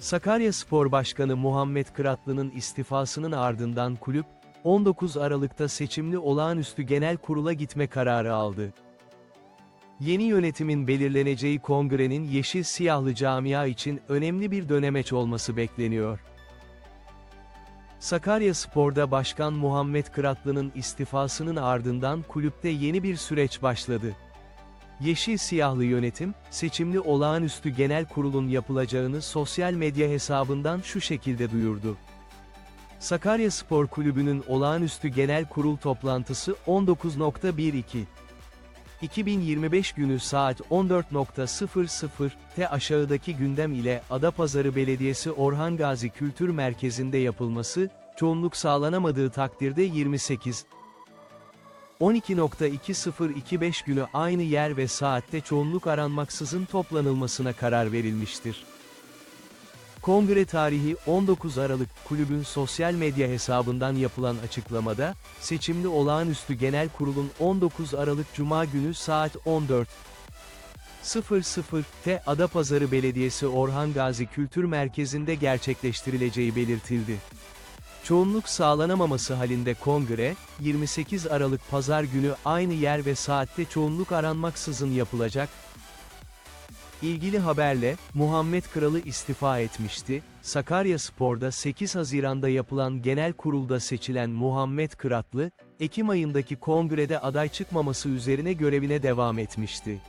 Sakarya Spor Başkanı Muhammed Kıratlı'nın istifasının ardından kulüp, 19 Aralık'ta seçimli olağanüstü genel kurula gitme kararı aldı. Yeni yönetimin belirleneceği kongrenin yeşil siyahlı camia için önemli bir dönemeç olması bekleniyor. Sakarya Spor'da Başkan Muhammed Kıratlı'nın istifasının ardından kulüpte yeni bir süreç başladı. Yeşil siyahlı yönetim, seçimli olağanüstü genel kurulun yapılacağını sosyal medya hesabından şu şekilde duyurdu. Sakarya Spor Kulübü'nün olağanüstü genel kurul toplantısı 19.12 2025 günü saat 14.00'te aşağıdaki gündem ile Adapazarı Belediyesi Orhan Gazi Kültür Merkezi'nde yapılması, çoğunluk sağlanamadığı takdirde 28 12.2025 günü aynı yer ve saatte çoğunluk aranmaksızın toplanılmasına karar verilmiştir. Kongre tarihi 19 Aralık kulübün sosyal medya hesabından yapılan açıklamada, seçimli olağanüstü genel kurulun 19 Aralık Cuma günü saat 14 00'te Adapazarı Belediyesi Orhan Gazi Kültür Merkezi'nde gerçekleştirileceği belirtildi. Çoğunluk sağlanamaması halinde kongre, 28 Aralık Pazar günü aynı yer ve saatte çoğunluk aranmaksızın yapılacak. İlgili haberle, Muhammed Kralı istifa etmişti, Sakarya Spor'da 8 Haziran'da yapılan genel kurulda seçilen Muhammed Kıratlı, Ekim ayındaki kongrede aday çıkmaması üzerine görevine devam etmişti.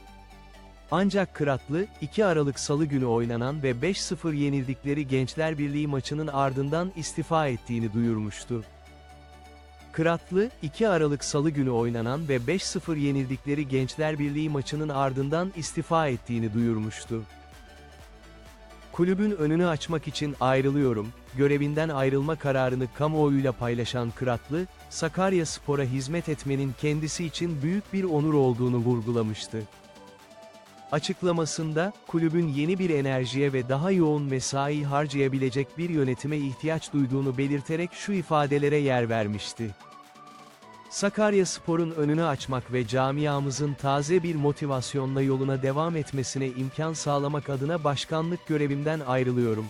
Ancak Kıratlı, 2 Aralık Salı günü oynanan ve 5-0 yenildikleri Gençler Birliği maçının ardından istifa ettiğini duyurmuştu. Kıratlı, 2 Aralık Salı günü oynanan ve 5-0 yenildikleri Gençler Birliği maçının ardından istifa ettiğini duyurmuştu. Kulübün önünü açmak için ayrılıyorum, görevinden ayrılma kararını kamuoyuyla paylaşan Kıratlı, Sakarya Spor'a hizmet etmenin kendisi için büyük bir onur olduğunu vurgulamıştı. Açıklamasında, kulübün yeni bir enerjiye ve daha yoğun mesai harcayabilecek bir yönetime ihtiyaç duyduğunu belirterek şu ifadelere yer vermişti. Sakarya Spor'un önünü açmak ve camiamızın taze bir motivasyonla yoluna devam etmesine imkan sağlamak adına başkanlık görevimden ayrılıyorum.